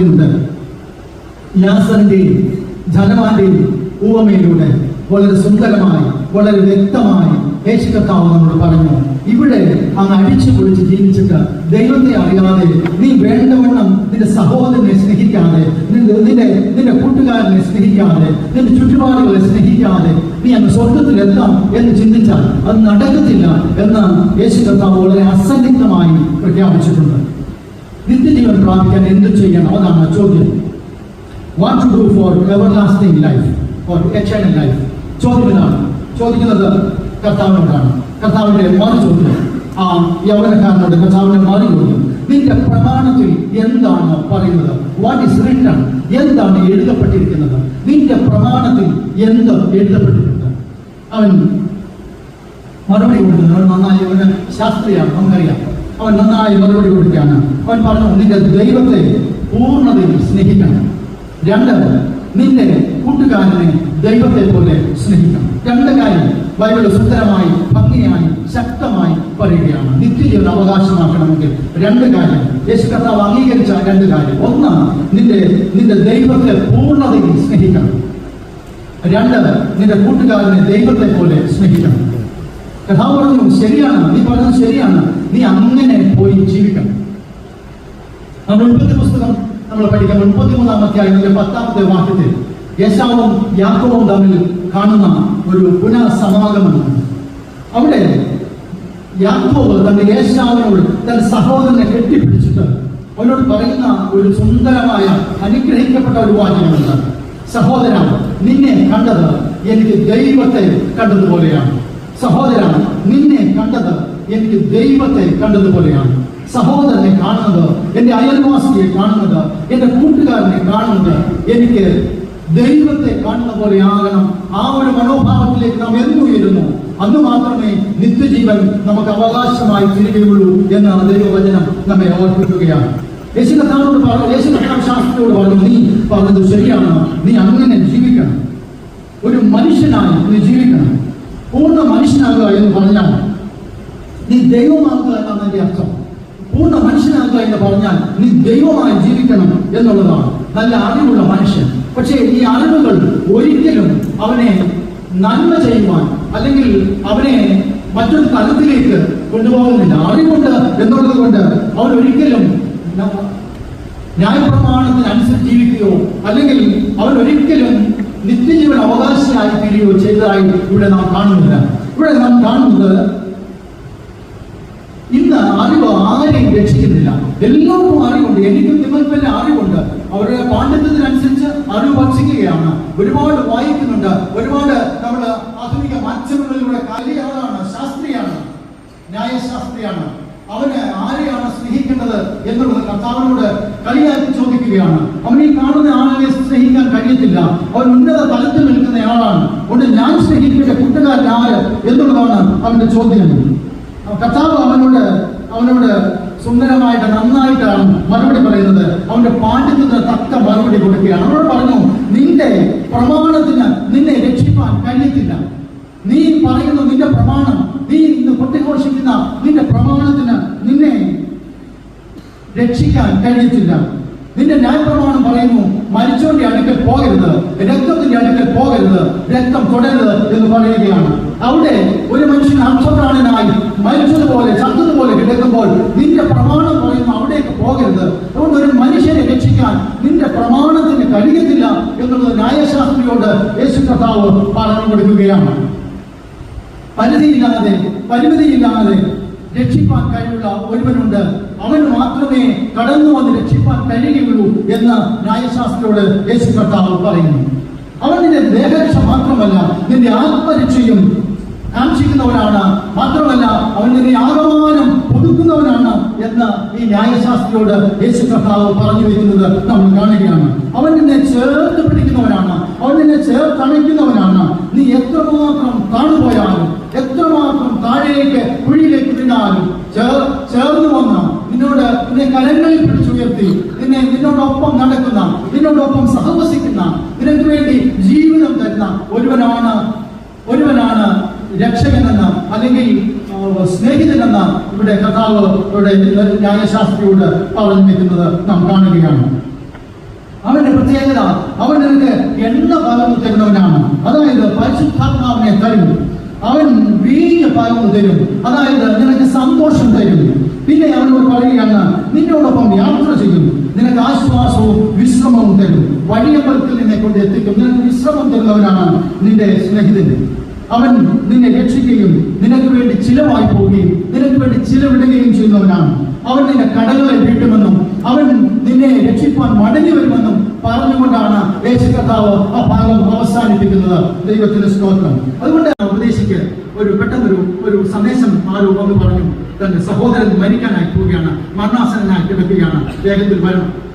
പറയുന്നുണ്ട് യാസറിന്റെയും ധനവാന്റെയും ഉപമയിലൂടെ വളരെ സുന്ദരമായി വളരെ വ്യക്തമായി യേശു കർത്താവ് നമ്മോട് പറഞ്ഞു ഇവിടെ അങ്ങ് അടിച്ചു പൊളിച്ച് ജീവിച്ചിട്ട് ദൈവത്തെ അറിയാതെ നീ വേണ്ടവണ്ണം നിന്റെ സഹോദരനെ സ്നേഹിക്കാതെ നിന്റെ നിന്റെ നിന്റെ കൂട്ടുകാരനെ സ്നേഹിക്കാതെ നിന്റെ ചുറ്റുപാടുകളെ സ്നേഹിക്കാതെ നീ അങ്ങ് സ്വർഗത്തിലെത്താം എന്ന് ചിന്തിച്ചാൽ അത് നടക്കത്തില്ല എന്ന് യേശു കർത്താവ് വളരെ അസന്നിഗ്ധമായി പ്രഖ്യാപിച്ചിട്ടുണ്ട്. നിത്യജീവൻ പ്രാപിക്കാൻ എന്ത് ചെയ്യണം? അതാണ് ചോദ്യം. What to do for everlasting life for eternal life ചോദ്യം ചോദിക്കുന്നത് കർത്താവിനോടാണ്. കർത്താവിന്റെ മറു ചോദ്യം. ആ യൗവനക്കാരനോട് കർത്താവിന്റെ മറു ചോദ്യം. നിന്റെ പ്രമാണത്തിൽ എന്താണ് പറയുന്നത്? വാട്ട് ഇസ് റിട്ടൺ എന്താണ് എഴുതപ്പെട്ടിരിക്കുന്നത്? നിന്റെ പ്രമാണത്തിൽ എന്ത് എഴുതപ്പെട്ടിരിക്കുന്നത് അവൻ മറുപടി കൊടുക്കുന്നത് നന്നായി അവന് ശാസ്ത്രിയാണ് നമുക്കറിയാം. അവൻ നന്നായി മറുപടി കൊടുക്കുകയാണ്. അവൻ പറഞ്ഞു നിന്റെ ദൈവത്തെ പൂർണതയിൽ സ്നേഹിക്കണം. രണ്ട് നിന്റെ കൂട്ടുകാരനെ ദൈവത്തെ പോലെ സ്നേഹിക്കണം. രണ്ട് കാര്യം ബൈബിൾ സുന്ദരമായി ഭംഗിയായി ശക്തമായി പറയുകയാണ്. നിത്യജീവൻ അവകാശമാക്കണമെങ്കിൽ രണ്ട് കാര്യം. യേശു കർത്താവ് അംഗീകരിച്ച രണ്ട് കാര്യം. ഒന്ന് നിന്റെ നിന്റെ ദൈവത്തെ പൂർണതയിൽ സ്നേഹിക്കണം. രണ്ട് നിന്റെ കൂട്ടുകാരനെ ദൈവത്തെ പോലെ സ്നേഹിക്കണം. കഥാപറഞ്ഞു ശരിയാണ്. നീ പറഞ്ഞത് ശരിയാണ്. നീ അങ്ങനെ പോയി ജീവിക്കണം. നമ്മൾ ഉൽപ്പത്തി പുസ്തകം നമ്മൾ പഠിക്കാം മുപ്പത്തി മൂന്നാമത്തെ അതിന്റെ പത്താമത്തെ വാക്യത്തിൽ യേശാവും യാക്കോവും തമ്മിൽ കാണുന്ന ഒരു പുനഃസമാഗമം അവിടെ യാക്കോവ് തന്റെ യേശാവിനോട് തന്റെ സഹോദരനെ കെട്ടിപ്പിടിച്ചിട്ട് അവനോട് പറയുന്ന ഒരു സുന്ദരമായ അനുഗ്രഹിക്കപ്പെട്ട ഒരു വാചകമുണ്ട് സഹോദര നിന്നെ കണ്ടത് എനിക്ക് ദൈവത്തെ കണ്ടതുപോലെയാണ്. സഹോദര നിന്നെ കണ്ടത് എനിക്ക് ദൈവത്തെ കണ്ടതുപോലെയാണ് സഹോദരനെ കാണുന്നത് എന്റെ അയൽവാസിയെ കാണുന്നത് എന്റെ കൂട്ടുകാരനെ കാണുന്നത് എനിക്ക് ദൈവത്തെ കാണുന്ന പോലെ ആകണം ആ ഒരു മനോഭാവത്തിലേക്ക് നാം എന്നുയരുന്നു. അന്ന് മാത്രമേ നിത്യജീവൻ നമുക്ക് അവകാശമായി തീരുകയുള്ളൂ എന്ന് ദൈവവചനം നമ്മെ ഓർപ്പിക്കുകയാണ്. യേശു കർത്താവിനോട് പറഞ്ഞു യേശു കർത്താവ് ശാസ്ത്രത്തോട് പറഞ്ഞു നീ പറഞ്ഞത് ശരിയാണ്. നീ അങ്ങനെ ജീവിക്കണം. ഒരു മനുഷ്യനായി നീ ജീവിക്കണം. പൂർണ മനുഷ്യനാകുക എന്ന് പറഞ്ഞാൽ നീ ദൈവമാകുക എന്നാണ് അർത്ഥം. പൂർണ മനുഷ്യനാകുക എന്ന് പറഞ്ഞാൽ നീ ദൈവമായി ജീവിക്കണം എന്നുള്ളതാണ്. നല്ല അറിവുള്ള മനുഷ്യൻ. പക്ഷേ ഈ അറിവുകൾ ഒരിക്കലും അവനെ നന്മ ചെയ്യുവാൻ അല്ലെങ്കിൽ അവനെ മറ്റൊരു തലത്തിലേക്ക് കൊണ്ടുപോകുന്നില്ല. അറിവുണ്ട് എന്നുള്ളത് കൊണ്ട് അവൻ ഒരിക്കലും ന്യായപ്രമാണത്തിനനുസരിച്ച് ജീവിക്കുകയോ അല്ലെങ്കിൽ അവൻ ഒരിക്കലും നിത്യജീവൻ അവകാശിയായി തീരുകയോ ചെയ്തതായി ഇവിടെ നാം കാണുന്നില്ല. ഇവിടെ നാം കാണുന്നത് എല്ലാവർക്കും അറിവുണ്ട്. എനിക്കും നിങ്ങൾക്ക് തന്നെ അറിവുണ്ട്. അവരുടെ പാണ്ഡിത്യത്തിനനുസരിച്ച് അറിവ് ഭക്ഷിക്കുകയാണ് ഒരുപാട് വായിക്കുന്നുണ്ട്. ഒരുപാട് നമ്മൾ ആധുനിക മാധ്യമങ്ങളിലൂടെ കലയാളാണ് ശാസ്ത്രിയാണ് ന്യായശാസ്ത്രിയാണ്. അവന് ആരെയാണ് സ്നേഹിക്കേണ്ടത് എന്നുള്ളത് കർത്താവിനോട് കളിയാക്കി ചോദിക്കുകയാണ്. അവൻ ഈ കാണുന്ന ആളെ സ്നേഹിക്കാൻ കഴിയത്തില്ല. അവൻ ഉന്നത തലത്തിൽ നിൽക്കുന്ന ആളാണ്. അതുകൊണ്ട് ഞാൻ സ്നേഹിക്കേണ്ട കൂട്ടുകാരൻ ആര് എന്നുള്ളതാണ് അവന്റെ ചോദ്യം. കർത്താവ് അവനോട് അവനോട് സുന്ദരമായിട്ട് നന്നായിട്ടാണ് മറുപടി പറയുന്നത്. അവന്റെ പാണ്ഡിത്യത്തിന് തക്ക മറുപടി കൊടുക്കുകയാണ്. അവരോട് പറഞ്ഞു നിന്റെ പ്രമാണത്തിന് നിന്നെ രക്ഷിക്കാൻ കഴിയത്തില്ല. നീ പറയുന്ന നിന്റെ പ്രമാണം. നീ ഇന്ന് കൊട്ടിഘോഷിക്കുന്ന നിന്റെ പ്രമാണത്തിന് നിന്നെ രക്ഷിക്കാൻ കഴിയത്തില്ല. നിന്റെ ന്യായപ്രമാണം പറയുന്നു മരിച്ചോന്റെ അടുക്കൽ പോകരുത്. രക്തത്തിന്റെ അടുക്കൽ പോകരുത്. രക്തം തുടരുത് എന്ന് പറയുകയാണ്. അവിടെ ഒരു മനുഷ്യൻ അർത്ഥപ്രാണനായി മരിച്ചതുപോലെ ചത്തതുപോലെ കിടക്കുമ്പോൾ നിന്റെ പ്രമാണം പറയുന്നു അവിടേക്ക് പോകരുത്. അതുകൊണ്ട് ഒരു മനുഷ്യനെ രക്ഷിക്കാൻ നിന്റെ പ്രമാണത്തിന് കഴിയത്തില്ല എന്നുള്ളത് ന്യായശാസ്ത്രിയോട് യേശു കർത്താവ് പറഞ്ഞു കൊടുക്കുകയാണ്. പരിധിയില്ലാതെ പരിമിതിയില്ലാതെ രക്ഷിപ്പാൻ കഴിവുള്ള ഒരുവനുണ്ട്. അവൻ മാത്രമേ കടന്നു വന്ന് രക്ഷിപ്പാൻ കഴിയുകയുള്ളൂ എന്ന് ന്യായശാസ്ത്രിയോട് യേശു കർത്താവ് പറയുന്നു. അവൻ നിന്റെ ദേഹരക്ഷ മാത്രമല്ല നിന്റെ ആത്മരക്ഷയും കാക്ഷിക്കുന്നവനാണ് മാത്രമല്ല അവൻ നിന്നെ ആകമാനം പുതുക്കുന്നവനാണ് എന്ന് ഈ ന്യായശാസ്ത്രിയോട് യേശു കർത്താവ് പറഞ്ഞു വെക്കുന്നത് നമ്മൾ കാണുകയാണ്. അവൻ നിന്നെ ചേർത്ത് പിടിക്കുന്നവനാണ്. അവൻ നിന്നെ ചേർത്തണയ്ക്കുന്നവനാണ് നീ എത്രമാത്രം താണുപോയാലും എത്രമാത്രം താഴേക്ക് കുഴിയിലേക്ക് വീണാലും ചേർ ചേർന്ന് വന്ന നിന്നോട് നിന്നെ കരങ്ങളിൽ പിടിച്ചുയർത്തി നിന്നെ നിന്നോടൊപ്പം നടക്കുന്ന നിന്നോടൊപ്പം സഹവസിക്കുന്ന നിനക്ക് വേണ്ടി ജീവിതം തരുന്ന ഒരുവനാണ് അല്ലെങ്കിൽ സ്നേഹിതനെന്ന ഇവിടെ കഥാവ് ഇവിടെ ന്യായശാസ്ത്രിയോട് പറഞ്ഞു വെക്കുന്നത് നാം കാണുകയാണ്. അവന്റെ പ്രത്യേകത അവൻ നിനക്ക് എണ്ണ പകർന്നു തരുന്നവനാണ്. അതായത് പരിശുദ്ധാത്മാവിനെ തരും. അവൻ വീഞ്ഞ പകർന്നു തരും. അതായത് നിനക്ക് സന്തോഷം തരും. പിന്നെ അവനോട് പറയുകയാണ് നിന്നോടൊപ്പം യാത്ര ചെയ്യും. നിനക്ക് ആശ്വാസവും വിശ്രമവും തരും. വഴിയമ്പലത്തിൽ നിന്നെ കൊണ്ട് എത്തിക്കും. നിനക്ക് വിശ്രമം തരുന്നവനാണ് നിന്റെ സ്നേഹിതൻ. അവൻ നിന്നെ രക്ഷിക്കുകയും നിനക്ക് വേണ്ടി ചിലവായി പോവുകയും നിനക്ക് വേണ്ടി ചിലവിടുകയും ചെയ്യുന്നവനാണ്. അവൻ നിന്റെ കടകളെ വീട്ടുമെന്നും അവൻ നിന്നെ രക്ഷിപ്പാൻ മടങ്ങി വരുമെന്നും പറഞ്ഞുകൊണ്ടാണ് യേശു കർത്താവ് ആ ഭാഗം അവസാനിപ്പിക്കുന്നത്. ദൈവത്തിന്റെ സ്തോത്രം. അതുകൊണ്ട് ഉപദേശിക്ക് ഒരു പെട്ടെന്നൊരു ഒരു സന്ദേശം ആരോ വന്ന് പറഞ്ഞു. തന്റെ സഹോദരൻ മരിക്കാനായി പോവുകയാണ് മരണാസനായി കിടക്കുകയാണ്. വേഗത്തിൽ വരണം.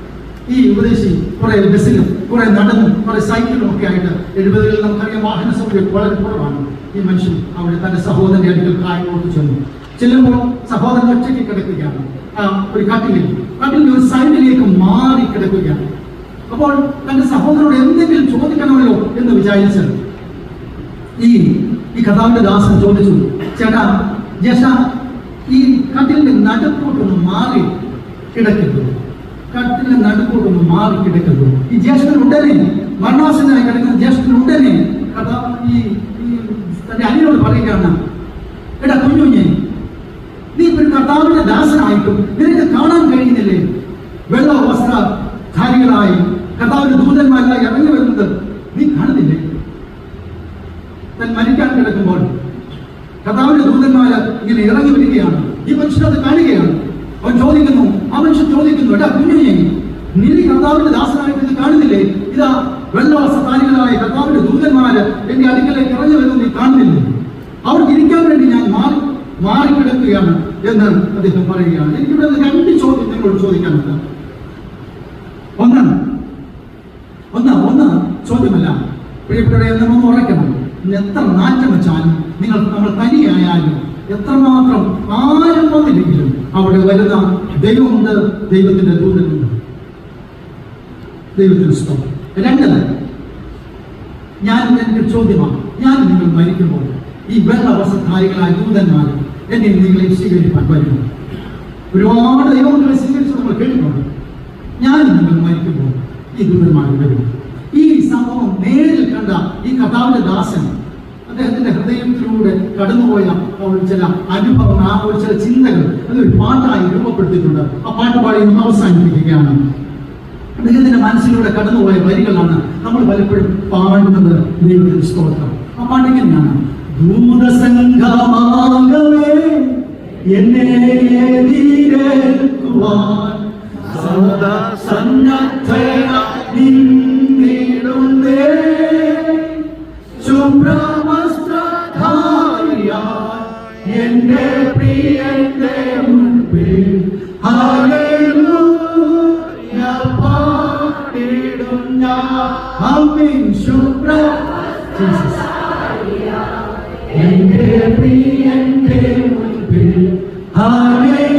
ഈ ഉപദേശി കുറെ ബസ്സിലും കുറെ നടന്നും കുറെ സൈക്കിളും ഒക്കെ ആയിട്ട് എഴുപതുകളിൽ നമുക്കറിയാം വാഹന സൗകര്യം വളരെ കുറവാണ്. ഈ മനുഷ്യൻ അവിടെ തന്റെ സഹോദരന്റെ അടുക്കൽ കായങ്ങോട്ട് ചെന്നു. ചെല്ലുമ്പോൾ സഹോദരൻ ഒറ്റയ്ക്ക് കിടക്കുകയാണ്. ഒരു കട്ടിലിൽ കട്ടിലിൽ ഒരു സൈഡിലേക്ക് മാറി കിടക്കുകയാണ്. അപ്പോൾ തന്റെ സഹോദരനോട് എന്തെങ്കിലും ചോദിക്കണമല്ലോ എന്ന് വിചാരിച്ച് ഈ ഈ കഥാവിന്റെ ദാസൻ ചോദിച്ചു ചേട്ടാ ജേഷ ഈ കട്ടിലിന്റെ നടുക്കോട്ടൊന്ന് മാറി കിടക്കുന്നു കട്ടിലിന്റെ നടുക്കൊന്ന് മാറി കിടക്കുന്നു. ഈ ജ്യേഷ്ഠൻ ഉടനെ മരണാസനായി കിടക്കുന്ന ജ്യേഷ്ഠൻ ഉടനെ കഥാ ഈ തന്റെ അനിയോട് പറയുകയാണ് എടാ കുഞ്ഞുഞ്ഞെ നീ ഇപ്പൊ കർത്താവിന്റെ ദാസനായിട്ടും നിനക്ക് കാണാൻ കഴിയുന്നില്ലേ? വെള്ള വസ്ത്രധാരികളായി കർത്താവിന്റെ ദൂതന്മാരായി ഇറങ്ങി വരുന്നത് നീ കാണുന്നില്ലേ? താൻ മരിക്കാൻ കിടക്കുമ്പോൾ കർത്താവിന്റെ ദൂതന്മാര് ഇങ്ങനെ ഇറങ്ങി വരികയാണ്. ഈ മനുഷ്യർ അത് കാണുകയാണ്. മനുഷ്യൻ ചോദിക്കുന്നു എടാ കുഞ്ഞിനെ നീ കർത്താവിന്റെ ദാസനായിട്ട് ഇത് കാണുന്നില്ലേ? ഇതാ വെള്ളവസ്ത്രധാരികളായ കർത്താവിന്റെ ദൂതന്മാര് എന്റെ അടുക്കലേക്ക് ഇറങ്ങി വരുന്നു നീ കാണുന്നില്ലേ? അവർക്ക് ഇരിക്കാൻ വേണ്ടി ഞാൻ മാറി മാറിക്കിടക്കുകയാണ് എന്ന് അദ്ദേഹം പറയുകയാണ്. എനിക്കിവിടെ രണ്ട് ചോദ്യം നിങ്ങളോട് ചോദിക്കാനുണ്ട്. ഒന്ന് ഒന്ന് ഒന്ന് ചോദ്യമല്ല. പ്രിയപ്പെട്ടവരെ നമ്മൾ ഉറയ്ക്കണം. എത്ര നാറ്റം വെച്ചാലും നിങ്ങൾ നമ്മൾ തനിയായാലും എത്രമാത്രം ആരും വന്നില്ലെങ്കിലും അവിടെ വരുന്ന ദൈവമുണ്ട് ദൈവത്തിന്റെ ദൂതനുണ്ട്. ദൈവത്തിന് സ്തോത്രം. രണ്ട് ഞാൻ എനിക്ക് ചോദ്യമാണ്. ഞാൻ നിങ്ങൾ മരിക്കുമ്പോൾ ഈ വെള്ള വസ്ത്രധാരികളായ ദൂതന്മാർ എന്നെ നിങ്ങളെ സ്വീകരിക്കാൻ വരുന്നു. ഒരുപാട് ദൈവങ്ങളെ സ്വീകരിച്ച് നമ്മൾ കേട്ടിട്ടുണ്ട്. ഞാൻ നിങ്ങൾ മരിക്കുമ്പോൾ ഈ ദൂതന്മാർ വരും ഈ സംഭവം നേരിൽ കണ്ട ഈ കഥാവിന്റെ ദാസൻ അദ്ദേഹത്തിന്റെ ഹൃദയത്തിലൂടെ കടന്നുപോയ ചില അനുഭവങ്ങൾ ആ ഒരു ചില ചിന്തകൾ അതൊരു പാട്ടായി രൂപപ്പെടുത്തിയിട്ടുണ്ട്. ആ പാട്ട് പാടി ഒന്ന് അവസാനിപ്പിക്കുകയാണ്. അദ്ദേഹത്തിന്റെ മനസ്സിലൂടെ കടന്നുപോയ വരികളാണ് നമ്മൾ പലപ്പോഴും പാടുന്നത്. ദൈവത്തിന്റെ സ്തോത്രം. ആ പാട്ട് എങ്ങനെയാണ്? എന്നെ സന്നദ്ധനായി அம்மின் சுப்ர ஜீசஸ் என்று பிரியன் தேவன் பில் ஹalleluya